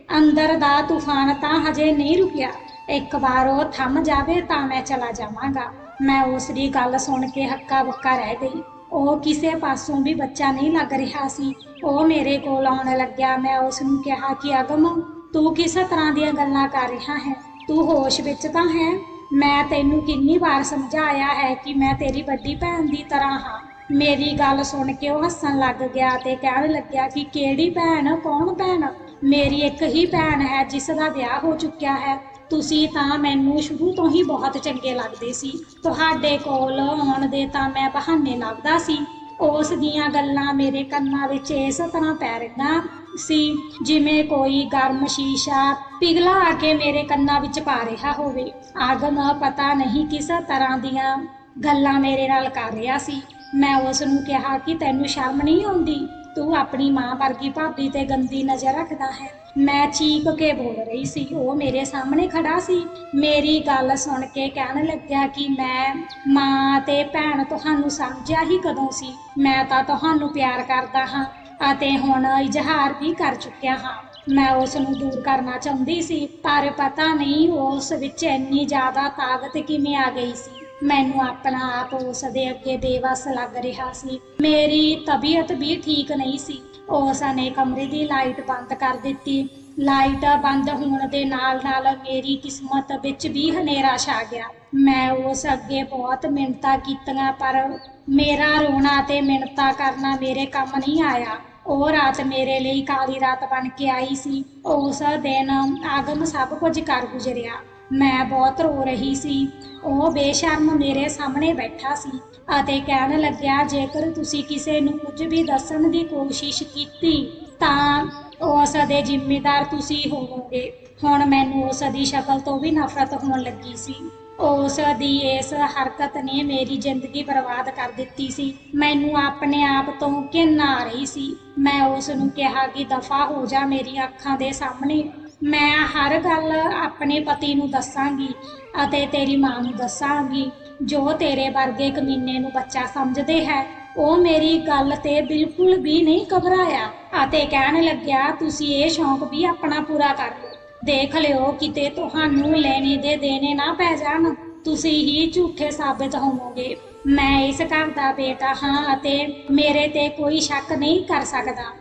ਅੰਦਰ ਦਾ ਤੂਫਾਨ ਤਾਂ ਹਜੇ ਨਹੀਂ ਰੁਕਿਆ। ਇੱਕ ਵਾਰ ਉਹ ਥੰਮ ਜਾਵੇ ਤਾਂ ਮੈਂ ਚਲਾ ਜਾਵਾਂਗਾ। ਮੈਂ ਉਸ ਦੀ ਗੱਲ ਸੁਣ ਕੇ ਹੱਕਾ ਬੱਕਾ ਰਹਿ ਗਈ। ਉਹ ਕਿਸੇ ਪਾਸੋਂ ਵੀ ਬੱਚਾ ਨਹੀਂ ਲੱਗ ਰਿਹਾ ਸੀ। ਉਹ ਮੇਰੇ ਕੋਲ ਆਉਣ ਲੱਗਿਆ। ਮੈਂ ਉਸ ਨੂੰ ਕਿਹਾ ਕਿ, ਅਗਮ, ਤੂੰ ਕਿਸ ਤਰ੍ਹਾਂ ਦੀਆਂ ਗੱਲਾਂ ਕਰ ਰਿਹਾ ਹੈ? ਤੂੰ ਹੋਸ਼ ਵਿੱਚ ਤਾਂ ਹੈ? ਮੈਂ ਤੈਨੂੰ ਕਿੰਨੀ ਵਾਰ ਸਮਝਾਇਆ ਹੈ ਕਿ ਮੈਂ ਤੇਰੀ ਵੱਡੀ ਭੈਣ ਦੀ ਤਰ੍ਹਾਂ ਹਾਂ। ਮੇਰੀ ਗੱਲ ਸੁਣ ਕੇ ਉਹ ਹੱਸਣ ਲੱਗ ਗਿਆ ਤੇ ਕਹਿਣ ਲੱਗਿਆ ਕਿ, ਕਿਹੜੀ ਭੈਣ? ਕੌਣ ਭੈਣ? ਮੇਰੀ ਇੱਕ ਹੀ ਭੈਣ ਹੈ ਜਿਸ ਦਾ ਵਿਆਹ ਹੋ ਚੁੱਕਿਆ ਹੈ। ਤੁਸੀਂ ਤਾਂ ਮੈਨੂੰ ਸ਼ੁਰੂ ਤੋਂ ਹੀ ਬਹੁਤ ਚੰਗੇ ਲੱਗਦੇ ਸੀ। ਤੁਹਾਡੇ ਕੋਲ ਆਉਣ ਦੇ ਤਾਂ ਮੈਂ ਬਹਾਨੇ ਲੱਭਦਾ ਸੀ। ਉਸ ਦੀਆਂ ਗੱਲਾਂ ਮੇਰੇ ਕੰਨਾਂ ਵਿੱਚ ਇਸ ਤਰ੍ਹਾਂ ਪੈ ਰਹੀਆਂ ਸੀ, ਜਿਵੇਂ ਕੋਈ ਗਰਮ ਸ਼ੀਸ਼ਾ ਪਿਘਲਾ ਆ ਕੇ ਮੇਰੇ ਕੰਨਾਂ ਵਿੱਚ ਪਾ ਰਿਹਾ ਹੋਵੇ। ਆਗਮ ਪਤਾ ਨਹੀਂ ਕਿਸ ਤਰ੍ਹਾਂ ਦੀਆਂ ਗੱਲਾਂ ਮੇਰੇ ਨਾਲ ਕਰ ਰਿਹਾ ਸੀ। ਮੈਂ ਉਸ ਨੂੰ ਕਿਹਾ ਕਿ ਤੈਨੂੰ ਸ਼ਰਮ ਨਹੀਂ ਆਉਂਦੀ? ਤੂੰ ਆਪਣੀ ਮਾਂ ਵਰਗੀ ਭਾਬੀ ਤੇ ਗੰਦੀ ਨਜ਼ਰ ਰੱਖਦਾ ਹੈ। ਮੈਂ ਚੀਕ ਕੇ ਬੋਲ ਰਹੀ ਸੀ, ਉਹ ਮੇਰੇ ਸਾਹਮਣੇ ਖੜਾ ਸੀ। ਮੇਰੀ ਗੱਲ ਸੁਣ ਕੇ ਕਹਿਣ ਲੱਗਿਆ ਕਿ ਮੈਂ ਮਾਂ ਤੇ ਭੈਣ ਤੁਹਾਨੂੰ ਸਮਝਿਆ ਹੀ ਕਦੋਂ ਸੀ। ਮੈਂ ਤਾਂ ਤੁਹਾਨੂੰ ਪਿਆਰ ਕਰਦਾ ਹਾਂ ਅਤੇ ਹੁਣ ਇਜ਼ਹਾਰ ਵੀ ਕਰ ਚੁੱਕਿਆ ਹਾਂ। ਮੈਂ ਉਸ ਨੂੰ ਦੂਰ ਕਰਨਾ ਚਾਹੁੰਦੀ ਸੀ, ਪਰ ਪਤਾ ਨਹੀਂ ਉਸ ਵਿੱਚ ਇੰਨੀ ਜ਼ਿਆਦਾ ਤਾਕਤ ਕਿਵੇਂ ਆ ਗਈ ਸੀ। ਮੈਨੂੰ ਆਪਣਾ ਆਪ ਉਸ ਦੇ ਅੱਗੇ ਬੇਵਸ ਲੱਗ ਰਿਹਾ ਸੀ। ਮੇਰੀ ਤਬੀਅਤ ਵੀ ਠੀਕ ਨਹੀਂ ਸੀ। ਉਸ ਨੇ ਕਮਰੇ ਦੀ ਲਾਈਟ ਬੰਦ ਕਰ ਦਿੱਤੀ। ਲਾਈਟ ਬੰਦ ਹੋਣ ਦੇ ਨਾਲ ਨਾਲ ਮੇਰੀ ਕਿਸਮਤ ਵਿੱਚ ਵੀ ਹਨੇਰਾ ਛਾ ਗਿਆ। ਮੈਂ ਉਸ ਅੱਗੇ ਬਹੁਤ ਮਿੰਨਤਾਂ ਕੀਤੀਆਂ, ਪਰ ਮੇਰਾ ਰੋਣਾ ਤੇ ਮਿੰਨਤਾਂ ਕਰਨਾ ਮੇਰੇ ਕੰਮ ਨਹੀਂ ਆਇਆ। ਉਹ ਰਾਤ ਮੇਰੇ ਲਈ ਕਾਲੀ ਰਾਤ ਬਣ ਕੇ ਆਈ ਸੀ। ਉਸ ਦਿਨ ਆਗਮ ਸਭ ਕੁਝ ਕਰ ਗੁਜ਼ਰਿਆ। ਮੈਂ ਬਹੁਤ ਰੋ ਰਹੀ ਸੀ। ਉਹ ਬੇਸ਼ਰਮ ਮੇਰੇ ਸਾਹਮਣੇ ਬੈਠਾ ਸੀ ਅਤੇ ਕਹਿਣ ਲੱਗਿਆ, ਜੇਕਰ ਤੁਸੀਂ ਕਿਸੇ ਨੂੰ ਕੁਝ ਵੀ ਦੱਸਣ ਦੀ ਕੋਸ਼ਿਸ਼ ਕੀਤੀ, ਤਾਂ ਉਸ ਦੇ ਜ਼ਿੰਮੇਦਾਰ ਤੁਸੀਂ ਹੋਵੋਗੇ। ਹੁਣ ਮੈਨੂੰ ਉਸ ਦੀ ਸ਼ਕਲ ਤੋਂ ਵੀ ਨਫ਼ਰਤ ਹੋਣ ਲੱਗੀ ਸੀ। ਉਸ ਦੀ ਇਸ ਹਰਕਤ ਨੇ ਮੇਰੀ ਜ਼ਿੰਦਗੀ ਬਰਬਾਦ ਕਰ ਦਿੱਤੀ ਸੀ। ਮੈਨੂੰ ਆਪਣੇ ਆਪ ਤੋਂ ਘਿਣ ਆ ਰਹੀ ਸੀ। ਮੈਂ ਉਸ ਨੂੰ ਕਿਹਾ ਕਿ ਦਫਾ ਹੋ ਜਾ ਮੇਰੀ ਅੱਖਾਂ ਦੇ ਸਾਹਮਣੇ। ਮੈਂ ਹਰ ਗੱਲ ਆਪਣੇ ਪਤੀ ਨੂੰ ਦੱਸਾਂਗੀ ਅਤੇ ਤੇਰੀ ਮਾਂ ਨੂੰ ਦੱਸਾਂਗੀ। ਜੋ ਤੇਰੇ ਵਰਗੇ ਕਮੀਨੇ ਨੂੰ ਬੱਚਾ ਸਮਝਦੇ ਹੈ, ਉਹ ਮੇਰੀ ਗੱਲ ਤੇ ਬਿਲਕੁਲ ਵੀ ਨਹੀਂ ਘਬਰਾਇਆ ਅਤੇ ਕਹਿਣ ਲੱਗਿਆ, ਤੁਸੀਂ ਇਹ ਸ਼ੌਂਕ ਵੀ ਆਪਣਾ ਪੂਰਾ ਕਰ ਲਓ। ਦੇਖ ਲਿਓ ਕਿਤੇ ਤੁਹਾਨੂੰ ਲੈਣੇ ਦੇ ਦੇਣੇ ਨਾ ਪੈ ਜਾਣ। ਤੁਸੀਂ ਹੀ ਝੂਠੇ ਸਾਬਿਤ ਹੋਵੋਗੇ। ਮੈਂ ਇਸ ਘਰ ਦਾ ਬੇਟਾ ਹਾਂ ਅਤੇ ਮੇਰੇ ਤੇ ਕੋਈ ਸ਼ੱਕ ਨਹੀਂ ਕਰ ਸਕਦਾ।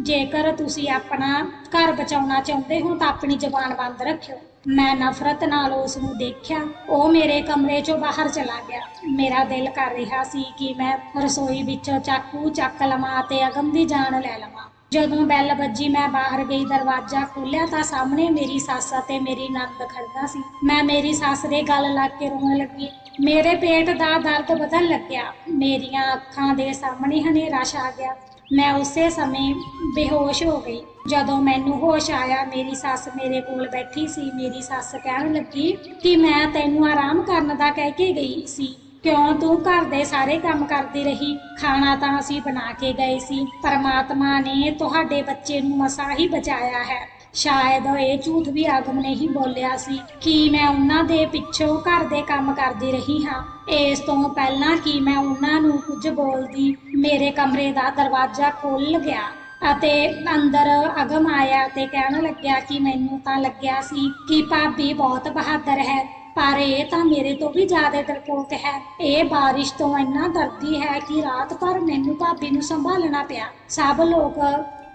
ਜੇਕਰ ਤੁਸੀਂ ਆਪਣਾ ਘਰ ਬਚਾਉਣਾ ਚਾਹੁੰਦੇ ਹੋ ਤਾਂ ਆਪਣੀ ਜ਼ੁਬਾਨ ਬੰਦ ਰੱਖਿਓ। ਮੈਂ ਨਫ਼ਰਤ ਨਾਲ ਉਸ ਨੂੰ ਦੇਖਿਆ। ਉਹ ਮੇਰੇ ਕਮਰੇ ਚੋਂ ਬਾਹਰ ਚਲਾ ਗਿਆ। ਮੇਰਾ ਦਿਲ ਕਰ ਰਿਹਾ ਸੀ ਕਿ ਮੈਂ ਰਸੋਈ ਵਿੱਚੋਂ ਚਾਕੂ ਚੱਕ ਲਵਾਂ ਅਤੇ ਅਗਮ ਦੀ ਜਾਨ ਲੈ ਲਵਾਂ। ਜਦੋਂ ਬੈਲ ਵੱਜੀ, ਮੈਂ ਬਾਹਰ ਗਈ, ਦਰਵਾਜ਼ਾ ਖੋਲ੍ਹਿਆ ਤਾਂ ਸਾਹਮਣੇ ਮੇਰੀ ਸੱਸ ਅਤੇ ਮੇਰੀ ਨੰਦ ਖੜਦਾ ਸੀ। ਮੈਂ ਮੇਰੀ ਸੱਸ ਦੇ ਗਲ ਲੱਗ ਕੇ ਰੋਣ ਲੱਗੀ। ਮੇਰੇ ਪੇਟ ਦਾ ਦਰਦ ਵਧਣ ਲੱਗਿਆ। ਮੇਰੀਆਂ ਅੱਖਾਂ ਦੇ ਸਾਹਮਣੇ ਹਨੇਰਾ ਛਾ ਗਿਆ। ਮੈਂ ਉਸੇ ਸਮੇਂ ਬੇਹੋਸ਼ ਹੋ ਗਈ। ਜਦੋਂ ਮੈਨੂੰ ਹੋਸ਼ ਆਇਆ, ਮੇਰੀ ਸੱਸ ਮੇਰੇ ਕੋਲ ਬੈਠੀ ਸੀ। ਮੇਰੀ ਸੱਸ ਕਹਿਣ ਲੱਗੀ ਕਿ ਮੈਂ ਤੈਨੂੰ ਆਰਾਮ ਕਰਨ ਦਾ ਕਹਿ ਕੇ ਗਈ ਸੀ। ਕਿਉਂ ਤੂੰ ਘਰ ਦੇ ਸਾਰੇ ਕੰਮ ਕਰਦੀ ਰਹੀ? ਖਾਣਾ ਤਾਂ ਅਸੀਂ ਬਣਾ ਕੇ ਗਏ ਸੀ। ਪਰਮਾਤਮਾ ਨੇ ਤੁਹਾਡੇ ਬੱਚੇ ਨੂੰ ਮਸਾ ਹੀ ਬਚਾਇਆ ਹੈ। ਸ਼ਾਇਦ ਇਹ ਝੂਠ ਵੀ ਆਗਮ ਨੇ ਹੀ ਬੋਲਿਆ ਸੀ ਕਿ ਮੈਂ ਉਹਨਾਂ ਦੇ ਪਿੱਛੋਂ ਘਰ ਦੇ ਕੰਮ ਕਰਦੀ ਰਹੀ ਹਾਂ। ਇਸ ਤੋਂ ਪਹਿਲਾਂ ਕਿ ਮੈਂ ਉਹਨਾਂ ਨੂੰ ਕੁਝ ਬੋਲਦੀ, ਮੇਰੇ ਕਮਰੇ ਦਾ ਦਰਵਾਜ਼ਾ ਖੁੱਲ ਗਿਆ ਅਤੇ ਅੰਦਰ ਅਗਮ ਆਇਆ ਤੇ ਕਹਿਣ ਲੱਗਿਆ ਕਿ ਮੈਨੂੰ ਤਾਂ ਲੱਗਿਆ ਸੀ ਕਿ ਭਾਬੀ ਬਹੁਤ ਬਹਾਦਰ ਹੈ। ਪਰ ਇਹ ਤਾਂ ਮੇਰੇ ਤੋਂ ਵੀ ਜ਼ਿਆਦਾ ਡਰਪੋਕ ਹੈ। ਇਹ ਬਾਰਿਸ਼ ਤੋਂ ਇੰਨਾ ਡਰਦੀ ਹੈ ਕਿ ਰਾਤ ਭਰ ਮੈਨੂੰ ਭਾਬੀ ਨੂੰ ਸੰਭਾਲਣਾ ਪਿਆ। ਸਭ ਲੋਕ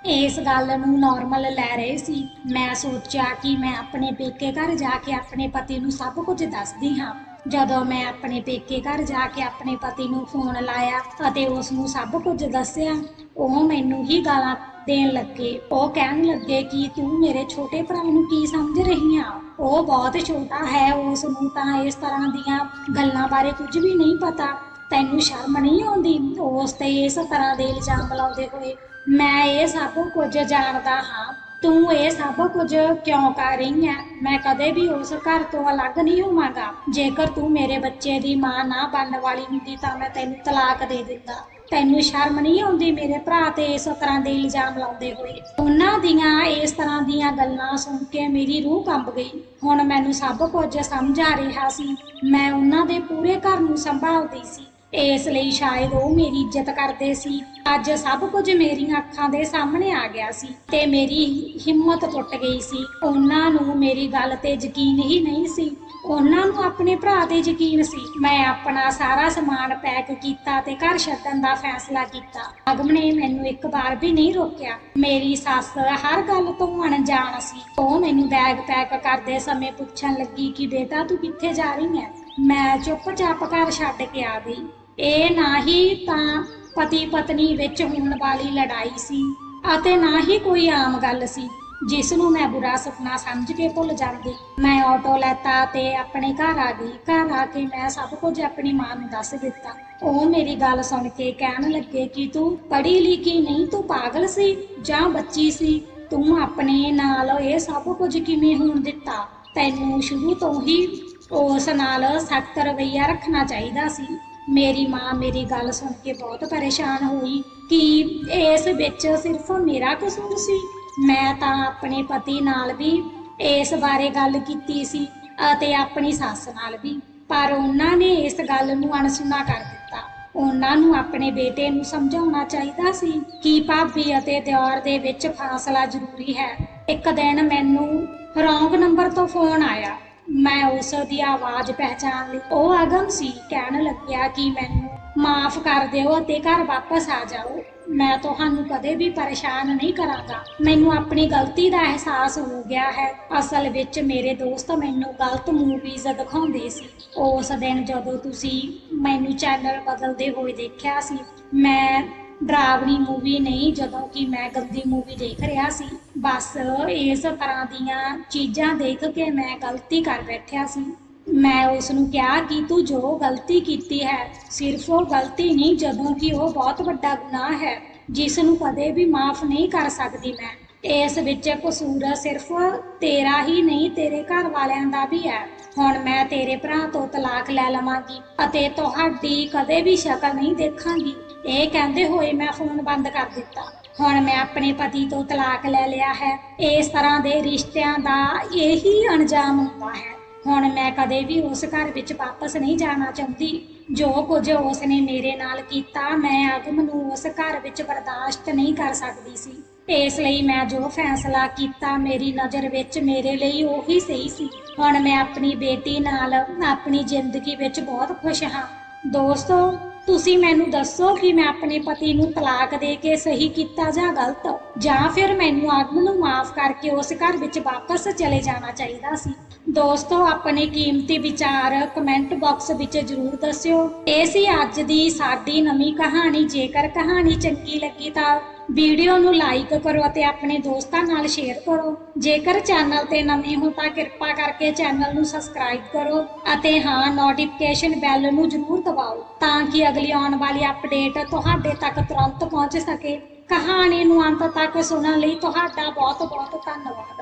ਇਸ ਗੱਲ ਨੂੰ ਨਾਰਮਲ ਲੈ ਰਹੇ ਸੀ। ਮੈਂ ਸੋਚਿਆ ਕਿ ਮੈਂ ਆਪਣੇ ਪੇਕੇ ਘਰ ਜਾ ਕੇ ਆਪਣੇ ਪਤੀ ਨੂੰ ਸਭ ਕੁਝ ਦੱਸਦੀ ਹਾਂ। ਜਦੋਂ ਮੈਂ ਆਪਣੇ ਪੇਕੇ ਘਰ ਜਾ ਕੇ ਆਪਣੇ ਪਤੀ ਨੂੰ ਫੋਨ ਲਾਇਆ ਅਤੇ ਉਸ ਨੂੰ ਸਭ ਕੁਝ ਦੱਸਿਆ, ਉਹ ਮੈਨੂੰ ਹੀ ਗਾਲਾਂ ਦੇਣ ਲੱਗੇ। ਉਹ ਕਹਿਣ ਲੱਗੇ ਕਿ ਤੂੰ ਮੇਰੇ ਛੋਟੇ ਭਰਾ ਨੂੰ ਕੀ ਸਮਝ ਰਹੀ ਆ? ਉਹ ਬਹੁਤ ਛੋਟਾ ਹੈ, ਉਸ ਨੂੰ ਤਾਂ ਇਸ ਤਰ੍ਹਾਂ ਦੀਆਂ ਗੱਲਾਂ ਬਾਰੇ ਕੁਝ ਵੀ ਨਹੀਂ ਪਤਾ। ਤੈਨੂੰ ਸ਼ਰਮ ਨਹੀਂ ਆਉਂਦੀ? ਉਸ ਤੇ ਇਸ ਤਰ੍ਹਾਂ ਦੇ ਇਲਜ਼ਾਮ ਲਾਉਂਦੇ ਹੋਏ ਮੈਂ ਇਹ ਸਭ ਕੁਝ ਜਾਣਦਾ ਹਾਂ। ਤੂੰ ਇਹ ਸਭ ਕੁਝ ਕਿਉਂ ਕਰ ਰਹੀ ਹੈ ਮੈਂ ਕਦੇ ਵੀ ਉਸ ਘਰ ਤੋਂ ਅਲੱਗ ਨਹੀਂ ਹੋਵਾਂਗਾ। ਜੇਕਰ ਤੂੰ ਮੇਰੇ ਬੱਚੇ ਦੀ ਮਾਂ ਨਾ ਬਣਨ ਵਾਲੀ ਹੁੰਦੀ ਤਾਂ ਮੈਂ ਤੈਨੂੰ ਤਲਾਕ ਦੇ ਦਿੰਦਾ। ਤੈਨੂੰ ਸ਼ਰਮ ਨਹੀਂ ਆਉਂਦੀ ਮੇਰੇ ਭਰਾ ਤੇ ਇਸ ਤਰ੍ਹਾਂ ਦੇ ਇਲਜ਼ਾਮ ਲਾਉਂਦੇ ਹੋਏ? ਉਹਨਾਂ ਦੀਆਂ ਇਸ ਤਰ੍ਹਾਂ ਦੀਆਂ ਗੱਲਾਂ ਸੁਣ ਕੇ ਮੇਰੀ ਰੂਹ ਕੰਬ ਗਈ। ਹੁਣ ਮੈਨੂੰ ਸਭ ਕੁਝ ਸਮਝ ਆ ਰਿਹਾ ਸੀ। ਮੈਂ ਉਹਨਾਂ ਦੇ ਪੂਰੇ ਘਰ ਨੂੰ ਸੰਭਾਲਦੀ ਸੀ। ਇਸ ਲਈ ਸ਼ਾਇਦ ਉਹ ਮੇਰੀ ਇੱਜ਼ਤ ਕਰਦੇ ਸੀ। ਅੱਜ ਸਭ ਕੁਝ ਮੇਰੀਆਂ ਅੱਖਾਂ ਦੇ ਸਾਹਮਣੇ ਆ ਗਿਆ ਸੀ ਤੇ ਮੇਰੀ ਹਿੰਮਤ ਟੁੱਟ ਗਈ ਸੀ। ਉਹਨਾਂ ਨੂੰ ਮੇਰੀ ਗੱਲ ਤੇ ਯਕੀਨ ਹੀ ਨਹੀਂ ਸੀ। ਉਹਨਾਂ ਨੂੰ ਆਪਣੇ ਭਰਾ ਤੇ ਯਕੀਨ ਸੀ। ਮੈਂ ਆਪਣਾ ਸਾਰਾ ਸਮਾਨ ਪੈਕ ਕੀਤਾ ਤੇ ਘਰ ਛੱਡਣ ਦਾ ਫੈਸਲਾ ਕੀਤਾ। ਅਗਮ ਨੇ ਮੈਨੂੰ ਇੱਕ ਵਾਰ ਵੀ ਨਹੀਂ ਰੋਕਿਆ। ਮੇਰੀ ਸੱਸ ਹਰ ਗੱਲ ਤੋਂ ਅਣਜਾਣ ਸੀ। ਉਹ ਮੈਨੂੰ ਬੈਗ ਪੈਕ ਕਰਦੇ ਸਮੇਂ ਪੁੱਛਣ ਲੱਗੀ ਕਿ, ਬੇਟਾ, ਤੂੰ ਕਿੱਥੇ ਜਾ ਰਹੀ ਹੈ? ਮੈਂ ਚੁੱਪਚਾਪ ਘਰ ਛੱਡ ਕੇ ਆ ਗਈ। ਇਹ ਨਾ ਹੀ ਤਾਂ ਪਤੀ ਪਤਨੀ ਵਿੱਚ ਹੋਣ ਵਾਲੀ ਲੜਾਈ ਸੀ, ਅਤੇ ਨਾ ਹੀ ਕੋਈ ਆਮ ਗੱਲ ਸੀ ਜਿਸ ਨੂੰ ਮੈਂ ਬੁਰਾ ਸੁਪਨਾ ਸਮਝ ਕੇ ਭੁੱਲ ਜਾਂਦੀ। ਮੈਂ ਆਟੋ ਲੈਤਾ ਤੇ ਆਪਣੇ ਘਰ ਆ ਗਈ। ਘਰ ਆ ਕੇ ਮੈਂ ਸਭ ਕੁਝ ਆਪਣੀ ਮਾਂ ਨੂੰ ਦੱਸ ਦਿੱਤਾ। ਉਹ ਮੇਰੀ ਗੱਲ ਸੁਣ ਕੇ ਕਹਿਣ ਲੱਗੇ ਕਿ ਤੂੰ ਪੜ੍ਹੀ ਲਿਖੀ ਨਹੀਂ, ਤੂੰ ਪਾਗਲ ਸੀ ਜਾਂ ਬੱਚੀ ਸੀ? ਤੂੰ ਆਪਣੇ ਨਾਲ ਇਹ ਸਭ ਕੁਝ ਕਿਵੇਂ ਹੋਣ ਦਿੱਤਾ? ਤੈਨੂੰ ਸ਼ੁਰੂ ਤੋਂ ਹੀ ਉਸ ਨਾਲ ਸਖਤ ਰਵੱਈਆ ਰੱਖਣਾ ਚਾਹੀਦਾ ਸੀ। ਮੇਰੀ ਮਾਂ ਮੇਰੀ ਗੱਲ ਸੁਣ ਕੇ ਬਹੁਤ ਪਰੇਸ਼ਾਨ ਹੋਈ ਕਿ ਇਸ ਵਿੱਚ ਸਿਰਫ ਮੇਰਾ ਕਸੂਰ ਸੀ। ਮੈਂ ਤਾਂ ਆਪਣੇ ਪਤੀ ਨਾਲ ਵੀ ਇਸ ਬਾਰੇ ਗੱਲ ਕੀਤੀ ਸੀ ਅਤੇ ਆਪਣੀ ਸੱਸ ਨਾਲ ਵੀ। ਪਰ ਉਹਨਾਂ ਨੇ ਇਸ ਗੱਲ ਨੂੰ ਅਣਸੁਣਾ ਕਰ ਦਿੱਤਾ। ਉਹਨਾਂ ਨੂੰ ਆਪਣੇ ਬੇਟੇ ਨੂੰ ਸਮਝਾਉਣਾ ਚਾਹੀਦਾ ਸੀ ਕਿ ਭਾਬੀ ਅਤੇ ਦਿਓਰ ਦੇ ਵਿੱਚ ਫਾਸਲਾ ਜ਼ਰੂਰੀ ਹੈ। ਇੱਕ ਦਿਨ ਮੈਨੂੰ ਰੌਂਗ ਨੰਬਰ ਤੋਂ ਫੋਨ ਆਇਆ। ਮੈਂ ਉਸ ਦੀ ਆਵਾਜ਼ ਪਹਿਚਾਨ ਲਈ। ਉਹ ਅਗਮ ਸੀ, ਕਹਿਣ ਲੱਗਿਆ ਕਿ ਮੈਨੂੰ ਮਾਫ ਕਰ ਦਿਓ ਅਤੇ ਘਰ ਵਾਪਸ ਆ ਜਾਓ। ਮੈਂ ਤੁਹਾਨੂੰ ਕਦੇ ਵੀ ਪਰੇਸ਼ਾਨ ਨਹੀਂ ਕਰਾਂਗਾ। ਮੈਨੂੰ ਆਪਣੀ ਗਲਤੀ ਦਾ ਅਹਿਸਾਸ ਹੋ ਗਿਆ ਹੈ। ਅਸਲ ਵਿੱਚ ਮੇਰੇ ਦੋਸਤ ਮੈਨੂੰ ਗਲਤ ਮੂਵੀਜ਼ ਦਿਖਾਉਂਦੇ ਸੀ। ਉਸ ਦਿਨ ਜਦੋਂ ਤੁਸੀਂ ਮੈਨੂੰ ਚੈਨਲ ਬਦਲਦੇ ਹੋਏ ਦੇਖਿਆ ਸੀ, ਮੈਂ ਡਰਾਵਣੀ ਮੂਵੀ ਨਹੀਂ, ਜਦੋਂ ਕਿ ਮੈਂ ਗੰਦੀ ਮੂਵੀ ਦੇਖ ਰਿਹਾ ਸੀ। ਬਸ ਇਸ ਤਰ੍ਹਾਂ ਦੀਆਂ ਚੀਜ਼ਾਂ ਦੇਖ ਕੇ ਮੈਂ ਗਲਤੀ ਕਰ ਬੈਠਿਆ ਸੀ। ਮੈਂ ਉਸ ਨੂੰ ਕਿਹਾ ਕਿ ਤੂੰ ਜੋ ਗਲਤੀ ਕੀਤੀ ਹੈ, ਸਿਰਫ ਉਹ ਗਲਤੀ ਨਹੀਂ, ਜਦੋਂ ਕਿ ਉਹ ਬਹੁਤ ਵੱਡਾ ਗੁਨਾਹ ਹੈ, ਜਿਸ ਨੂੰ ਕਦੇ ਵੀ ਮਾਫ ਨਹੀਂ ਕਰ ਸਕਦੀ ਮੈਂ। ਇਸ ਵਿੱਚ ਕਸੂਰ ਸਿਰਫ ਤੇਰਾ ਹੀ ਨਹੀਂ, ਤੇਰੇ ਘਰ ਵਾਲਿਆਂ ਦਾ ਵੀ ਹੈ। ਹੁਣ ਮੈਂ ਤੇਰੇ ਭਰਾ ਤੋਂ ਤਲਾਕ ਲੈ ਲਵਾਂਗੀ ਅਤੇ ਤੁਹਾਡੀ ਕਦੇ ਵੀ ਸ਼ਕਲ ਨਹੀਂ ਦੇਖਾਂਗੀ। ਇਹ ਕਹਿੰਦੇ ਹੋਏ ਮੈਂ ਫੋਨ ਬੰਦ ਕਰ ਦਿੱਤਾ। ਹੁਣ ਮੈਂ ਆਪਣੇ ਪਤੀ ਤੋਂ ਤਲਾਕ ਲੈ ਲਿਆ ਹੈ। ਇਸ ਤਰ੍ਹਾਂ ਦੇ ਰਿਸ਼ਤਿਆਂ ਦਾ ਇਹੀ ਅੰਜਾਮ ਹੁੰਦਾ ਹੈ। ਹੁਣ ਮੈਂ ਕਦੇ ਵੀ ਉਸ ਘਰ ਵਿੱਚ ਵਾਪਸ ਨਹੀਂ ਜਾਣਾ ਚਾਹੁੰਦੀ। ਜੋ ਕੁਝ ਉਸਨੇ ਮੇਰੇ ਨਾਲ ਕੀਤਾ, ਮੈਂ ਅਗਮ ਨੂੰ ਉਸ ਘਰ ਵਿੱਚ ਬਰਦਾਸ਼ਤ ਨਹੀਂ ਕਰ ਸਕਦੀ ਸੀ। ਇਸ ਲਈ ਮੈਂ ਜੋ ਫੈਸਲਾ ਕੀਤਾ, ਮੇਰੀ ਨਜ਼ਰ ਵਿੱਚ ਮੇਰੇ ਲਈ ਉਹੀ ਸਹੀ ਸੀ। ਹੁਣ ਮੈਂ ਆਪਣੀ ਬੇਟੀ ਨਾਲ ਆਪਣੀ ਜ਼ਿੰਦਗੀ ਵਿੱਚ ਬਹੁਤ ਖੁਸ਼ ਹਾਂ। ਦੋਸਤੋ ਤੁਸੀਂ ਮੈਨੂੰ ਦੱਸੋ ਕਿ ਮੈਂ ਆਪਣੇ ਪਤੀ ਨੂੰ ਤਲਾਕ ਦੇ ਕੇ ਸਹੀ ਕੀਤਾ ਜਾਂ ਗਲਤ, ਜਾਂ ਫਿਰ ਮੈਨੂੰ ਆਗਮ ਨੂੰ ਮਾਫ ਕਰਕੇ ਉਸ ਘਰ ਵਿੱਚ ਵਾਪਸ ਚਲੇ ਜਾਣਾ ਚਾਹੀਦਾ ਸੀ। ਦੋਸਤੋ, ਆਪਣੇ ਕੀਮਤੀ ਵਿਚਾਰ ਕਮੈਂਟ ਬਾਕਸ ਵਿੱਚ ਜਰੂਰ ਦੱਸਿਓ। ਇਹ ਸੀ ਅੱਜ ਦੀ ਸਾਡੀ ਨਵੀਂ ਕਹਾਣੀ। ਜੇਕਰ ਕਹਾਣੀ ਚੰਗੀ ਲੱਗੀ ਤਾਂ ਵੀਡੀਓ ਨੂੰ ਲਾਈਕ ਕਰੋ ਅਤੇ ਆਪਣੇ ਦੋਸਤਾਂ ਨਾਲ ਸ਼ੇਅਰ ਕਰੋ। ਜੇਕਰ ਚੈਨਲ ਤੇ ਨਵੇਂ ਹੋ ਤਾਂ ਕਿਰਪਾ ਕਰਕੇ ਚੈਨਲ ਨੂੰ ਸਬਸਕ੍ਰਾਈਬ ਕਰੋ ਅਤੇ ਹਾਂ ਨੋਟੀਫਿਕੇਸ਼ਨ ਬੈਲ ਨੂੰ ਜਰੂਰ ਦਬਾਓ ਤਾਂ ਕਿ ਅਗਲੀ ਆਉਣ ਵਾਲੀ ਅਪਡੇਟ ਤੁਹਾਡੇ ਤੱਕ ਤੁਰੰਤ ਪਹੁੰਚ ਸਕੇ। ਕਹਾਣੀ ਨੂੰ ਅੰਤ ਤੱਕ ਸੁਣਨ ਲਈ ਤੁਹਾਡਾ ਬਹੁਤ ਬਹੁਤ ਧੰਨਵਾਦ।